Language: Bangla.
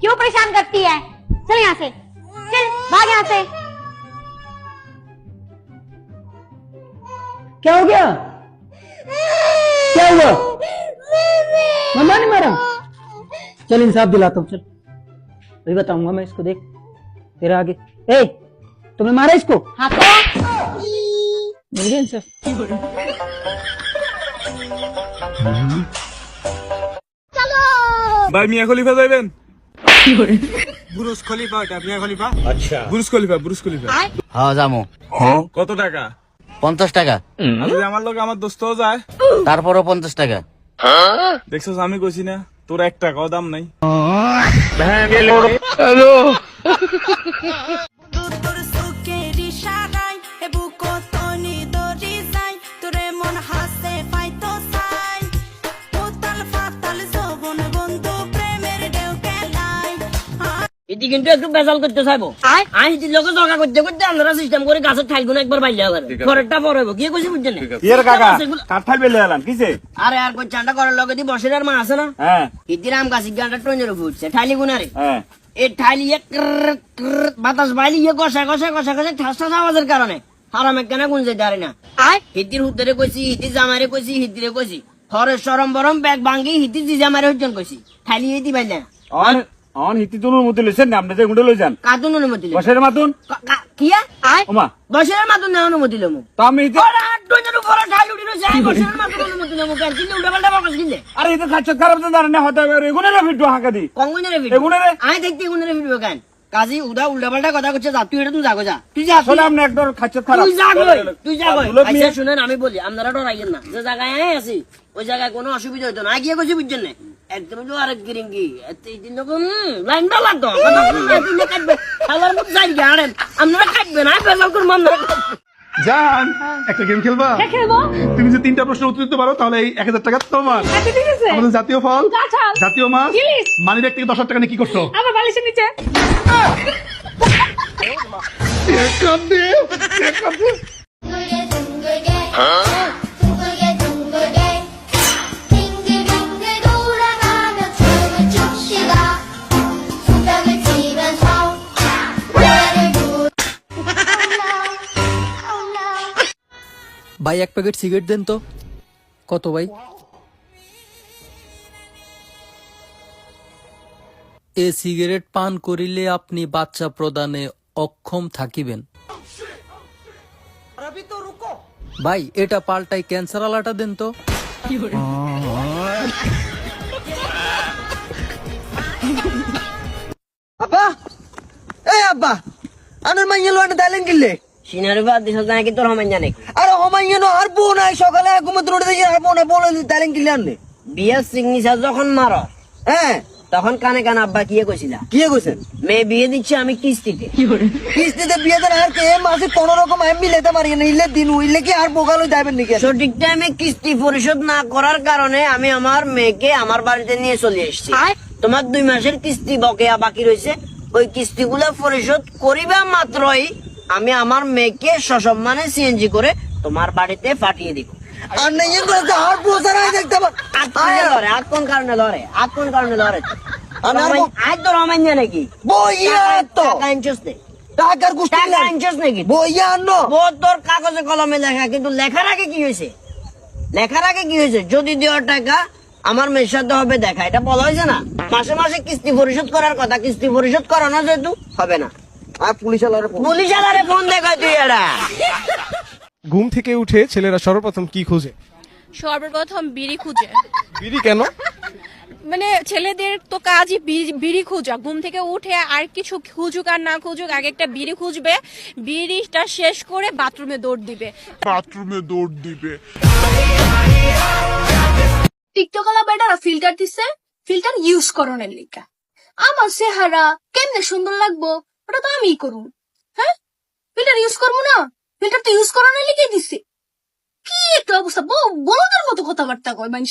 क्यों परेशान करती है? चल यहाँ से। चल भाग यहाँ से। क्या हो गया? क्या हुआ? मम्मा ने मारा। चल इंसाफ दिलाता हूँ चल। अभी बताऊँगा मैं इसको देख। तेरे आगे ए तुमने मारा इसको हाँ तो मिल गया इंसाफ ভাই মিয়া খলিফা যাইবেন বুরুজ খলিফা ওটা মিয়া খলিফা আচ্ছা বুরুজ খলিফা বুরুজ খলিফা হ্যাঁ যামু কত টাকা পঞ্চাশ টাকা আর যদি আমার লোক আমার দোস্তও যায় তারপরও পঞ্চাশ টাকা দেখছস আমি কইছি না তোর এক টাকাও দাম নাই তোর কিন্তু একটু বেজাল করতে চাইব। আই হিটির লোকে দরকার করতে করতে আমরা সিস্টেম করে গাছের ঠাইগুলো একবার বাইলে করে ঘরেরটা বড় হইব কি কইছি বুঝছেন ইয়ের কাকা কাঠাল বেলে এলাম কিসে? আরে আর কই চান্ডা করার লগে দি বসের আর মা আছে না? হ্যাঁ। হিটির আম গাছি গানটা উপর উঠছে ঠাইলি গুনারে হ্যাঁ। এই ঠাইলি এক বাতাস বাইলি ইয়ে কষা কষা কষা কষা ঠাস ঠাস আওয়াজের কারণে। হারাম একখানা গুনজে দাঁড়ে না। হিতির হুদ্দরে কইছি হিতির জামারে কইছি হিতিরে কইছি। হরে সরম বরম ব্যাগ ভাঙ্গি হিতির জি জামারে হইজন কইছি। ঠাইলি হিতি বাইলে না। অন হিতি তুনুর মধ্যে লইছেন না আপনি যে গুন্ডে লই যান। অনুমতি লই। বসের মাতুন? কিয়া? আয়। ওমা। বসের মাতুন না অনুমতি লমু তো আমি হিতি ওরা উপরে ঠাই উঠি রয়েছে আয় বসের মাতুন অনুমতি লমু কেন? উল্টা পাল্টা বকস কিনলে। আরে এটা খাচ্ছে খারাপ তো জানেন না হতে পারে এগুনে না ভিডিও হাঁকা দি। কঙ্গনের ভিডিও এগুনেরে? আয় দেখতে এগুনের ভিডিও কেন? কাজী উদা উল্টা পাল্টা কথা করছে যা তুই এটা তুই যা তুই যা আসলে আপনি খারাপ। তুই তুই আচ্ছা শুনেন আমি বলি আপনারা ডরাইয়েন না। যে জায়গায় আছি ওই জায়গায় কোনো অসুবিধা হতো না। গিয়ে কইছি বুঝছেন না? তো আরেক গিরিঙ্গি এত এই দিন যখন লাইনটা লাগতো কাটবে খাবার মধ্যে যাই আনেন আপনারা কাটবেন আয় বেজাল আপনারা জান একটা গেম খেলবা খেলব তুমি যে তিনটা প্রশ্ন উত্তর দিতে পারো তাহলে এই এক হাজার টাকা তোমার আচ্ছা ঠিক আছে আমাদের জাতীয় ফল জাতীয় মাছ। মানি ব্যাগ থেকে দশ হাজার টাকা নিয়ে কি করছ আমার বালিশের নিচে ভাই এক প্যাকেট সিগারেট দেন তো। কত ভাই? এ সিগারেট পান করিলে আপনি বাচ্চা প্রদানে অক্ষম থাকিবেন। ভাই এটা পাল্টাই ক্যান্সার আলাটা দেন তো। আব্বা! এই আব্বা! আনার মাইয়া লোয়াটা দাইলেন কিনলে সিনারি বাদ দিছ নাকি তোর হমেন জানে। আরে ও মাইয়া আর বউ নাই সকালে ঘুমোতে উঠে দেখি আর বউ নাই। বলে দাইলেন কিনলে আনলে বিয়ের সিগনেচার যখন মার হ্যাঁ। তখন কানে কানে আব্বা কিয়ে কইছিলা? কি কইছেন মেয়ে বিয়ে দিচ্ছে আমি কিস্তিতে। কিস্তিতে বিয়ে দেন আর কে? মাসে কোন রকম আমি লেতে পারি না ইলে দিন উইলে কি আর বোকালো যাবেন নাকি? সঠিক টাইমে কিস্তি পরিশোধ না করার কারণে আমি আমার মেয়েকে আমার বাড়িতে নিয়ে চলে এসেছি। তোমার দুই মাসের কিস্তি বকেয়া বাকি রয়েছে ওই কিস্তিগুলো পরিশোধ করিবা মাত্রই আমি আমার মেয়েকে সসম্মানে সিএনজি করে তোমার বাড়িতে পাঠিয়ে দিব। আর নাই এগুলো তো আর বোঝা দেখতে পার আজ কোন লড়ে? আজ কোন কারণে লড়ে? আজ কোন কারণে লড়ে? আমি আজ তো নাকি? বইয়া তো। টাকার গুষ্টি টাকা ইনচস নাকি? বইয়া আনো বহুত তোর কাগজে কলমে লেখা কিন্তু লেখার আগে কি হয়েছে? লেখার আগে কি হয়েছে? যদি দেওয়ার টাকা আমার মেয়ের সাথে হবে দেখা। এটা বলা হয়েছে না? মাসে মাসে কিস্তি পরিশোধ করার কথা। কিস্তি পরিশোধ করানো যেহেতু হবে না। আর পুলিশ আলারে পুলিশ আলারে ফোন দেখা তুই এটা ঘুম থেকে উঠে ছেলেরা সর্বপ্রথম কি খুঁজে? সর্বপ্রথম বিড়ি খুঁজে। বিড়ি কেন? মানে ছেলেদের তো কাজই বিড়ি- বিড়ি খোঁজা। ঘুম থেকে উঠে আর কিছু খুঁজুক আর না খুঁজুক আগে একটা বিড়ি খুঁজবে বিড়িটা শেষ করে বাথরুমে দৌড় দিবে। বাথরুমে দৌড় দিবে। টিকটক আলা বেটারা ফিল্টার দিছে। ফিল্টার ইউজ করনের লিগা। আমার চেহারা কেমনে সুন্দর লাগবো? ওটা তো আমিই করুন হ্যাঁ? ফিল্টার ইউজ করব না? ফিল্টার তো ইউজ করানো লিখে দিছে। কি একটা অবস্থা বড়দের মতো কথাবার্তা কয় মানুষ।